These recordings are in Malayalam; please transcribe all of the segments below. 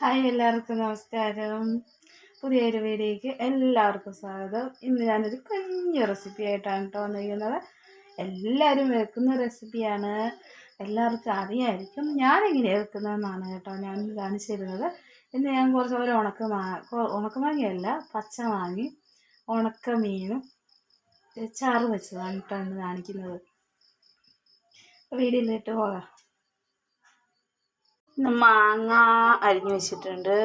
ഹായ് എല്ലാവർക്കും നമസ്കാരം. പുതിയൊരു വീഡിയോയ്ക്ക് എല്ലാവർക്കും സ്വാഗതം. ഇന്ന് ഞാനൊരു കുഞ്ഞു റെസിപ്പി ആയിട്ടാണ് കേട്ടോ വന്നിരിക്കുന്നത്. എല്ലാവരും വെക്കുന്ന റെസിപ്പിയാണ് എല്ലാവർക്കും അറിയായിരിക്കും ഞാനെങ്ങനെ വെക്കുന്നതെന്നാണ് കേട്ടോ ഞാൻ കാണിച്ചു തരുന്നത്. ഇന്ന് ഞാൻ കുറച്ച് ഒരു ഉണക്ക മാ ഉണക്കമാങ്ങയല്ല പച്ച മാങ്ങി ഉണക്ക മീനും ചാറ് വെച്ചതാണ് കേട്ടോ ഇന്ന് കാണിക്കുന്നത്. വീഡിയോയിലിട്ട് പോകാം. മാങ്ങ അരിഞ്ഞു വെച്ചിട്ടുണ്ട്.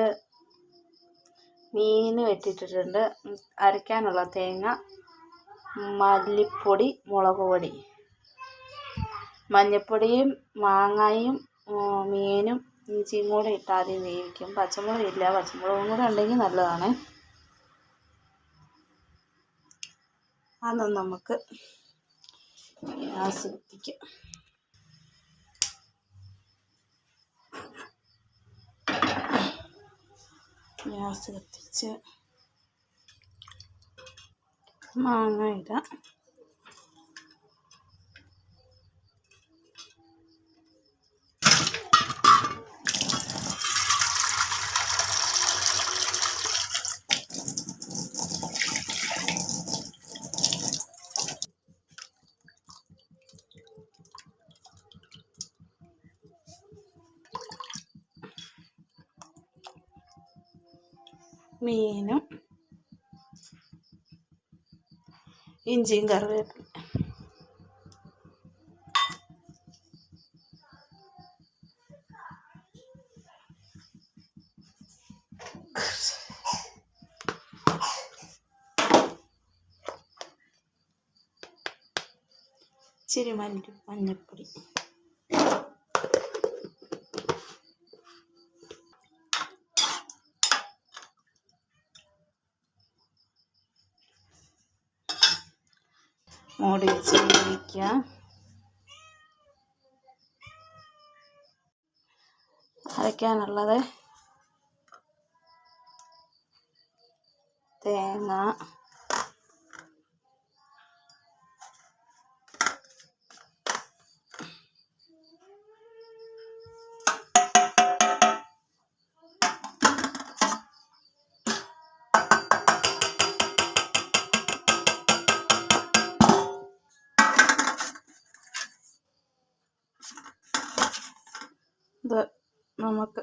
മീൻ വെട്ടിയിട്ടിട്ടുണ്ട്. അരയ്ക്കാനുള്ള തേങ്ങ മല്ലിപ്പൊടി മുളക് പൊടി. മഞ്ഞൾപ്പൊടിയും മാങ്ങയും മീനും ഇഞ്ചിയും കൂടെ ഇട്ട് ആദ്യം വേവിക്കും. പച്ചമുളക് ഇല്ല. പച്ചമുളകും കൂടെ ഉണ്ടെങ്കിൽ നല്ലതാണ്. അതൊന്ന് നമുക്ക് ഗ്യാസ് ഗ്യാസ് കത്തിച്ച് മാങ്ങ ഇടാം മീനും ഇഞ്ചിയും കറിവേപ്പില. ഇച്ചിരി മല്ലി മഞ്ഞപ്പൊടി. മൂടി വെച്ച് വേവിക്കുക അരയ്ക്കാനുള്ളത്. ഇത് നമുക്ക്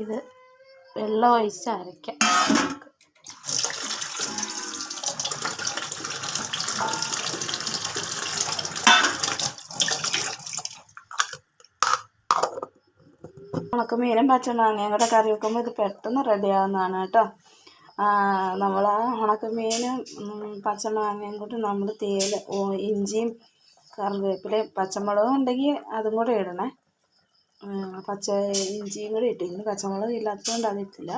ഇത് വെള്ളം ഒഴിച്ച് അരയ്ക്കാം. ഉണക്കമീനും പച്ചമാങ്ങയും കൂടെ കറി വെക്കുമ്പോൾ ഇത് പെട്ടെന്ന് റെഡിയാവുന്നതാണ് കേട്ടോ. നമ്മൾ ആ ഉണക്കമീനും പച്ചമാങ്ങയും കൂടി നമ്മൾ തേയില ഇഞ്ചിയും കറിവേപ്പിലയും പച്ചമുളകും ഉണ്ടെങ്കിൽ അതും കൂടെ ഇടണേ. പച്ച ഇഞ്ചിയും കൂടി ഇട്ടിരുന്നു പച്ചമുളക് ഇല്ലാത്തതുകൊണ്ട് അതിട്ടില്ല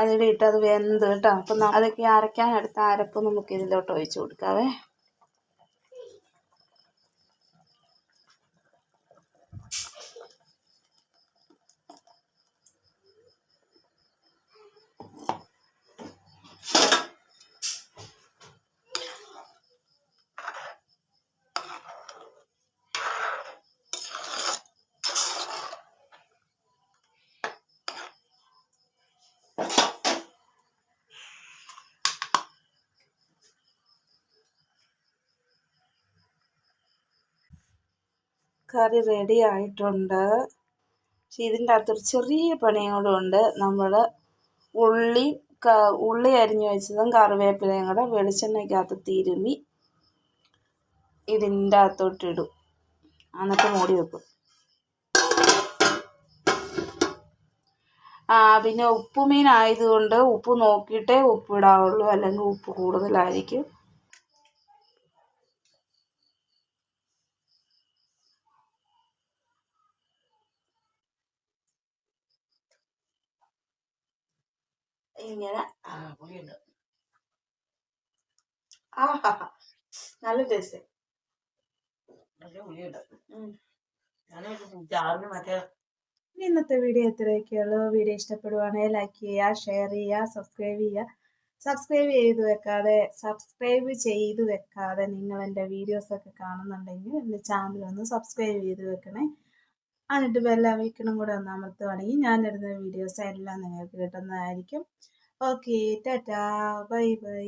അതിലിട്ട് അത് വെന്ത് കേട്ടോ. അപ്പം അതൊക്കെ അരയ്ക്കാൻ എടുത്ത അരപ്പ് നമുക്ക് ഇതിലോട്ട് ഒഴിച്ച് കൊടുക്കാവേ. കറി റെഡി ആയിട്ടുണ്ട്. പക്ഷെ ഇതിന്റെ അകത്തൊരു ചെറിയ പണിയും കൂടെ ഉണ്ട്. നമ്മൾ ഉള്ളി ഉള്ളി അരിഞ്ഞു വെച്ചതും കറിവേപ്പിലയും കൂടെ വെളിച്ചെണ്ണയ്ക്കകത്ത് തിരുമി ഇതിന്റെ അകത്തോട്ടിടും എന്നിട്ട് മൂടി വെക്കും. ആ പിന്നെ ഉപ്പുമീൻ ആയതുകൊണ്ട് ഉപ്പ് നോക്കിയിട്ടേ ഉപ്പിടാവുള്ളൂ അല്ലെങ്കിൽ ഉപ്പ് കൂടുതലായിരിക്കും. ഇങ്ങനെ പുളിയുണ്ട് നല്ല ടേസ്റ്റ്. നല്ല പുളിയുണ്ട്. ഞാൻ ചാറിന് മറ്റേ ഇനി ഇന്നത്തെ വീഡിയോ ഇത്രയൊക്കെയുള്ളൂ. വീഡിയോ ഇഷ്ടപ്പെടുവാണെങ്കിൽ ലൈക്ക് ചെയ്യുക ഷെയർ ചെയ്യുക സബ്സ്ക്രൈബ് ചെയ്യുക. സബ്സ്ക്രൈബ് ചെയ്ത് വെക്കാതെ സബ്സ്ക്രൈബ് ചെയ്ത് വെക്കാതെ നിങ്ങൾ എന്റെ വീഡിയോസൊക്കെ കാണുന്നുണ്ടെങ്കിൽ എന്റെ ചാനൽ ഒന്ന് സബ്സ്ക്രൈബ് ചെയ്ത് വെക്കണേ. എന്നിട്ട് ബെല്ലൈക്കണം കൂടെ അമർത്തുവാണെങ്കിൽ ഞാനിടുന്ന വീഡിയോസ് എല്ലാം നിങ്ങൾക്ക് കിട്ടുന്നതായിരിക്കും. Okay tata bye bye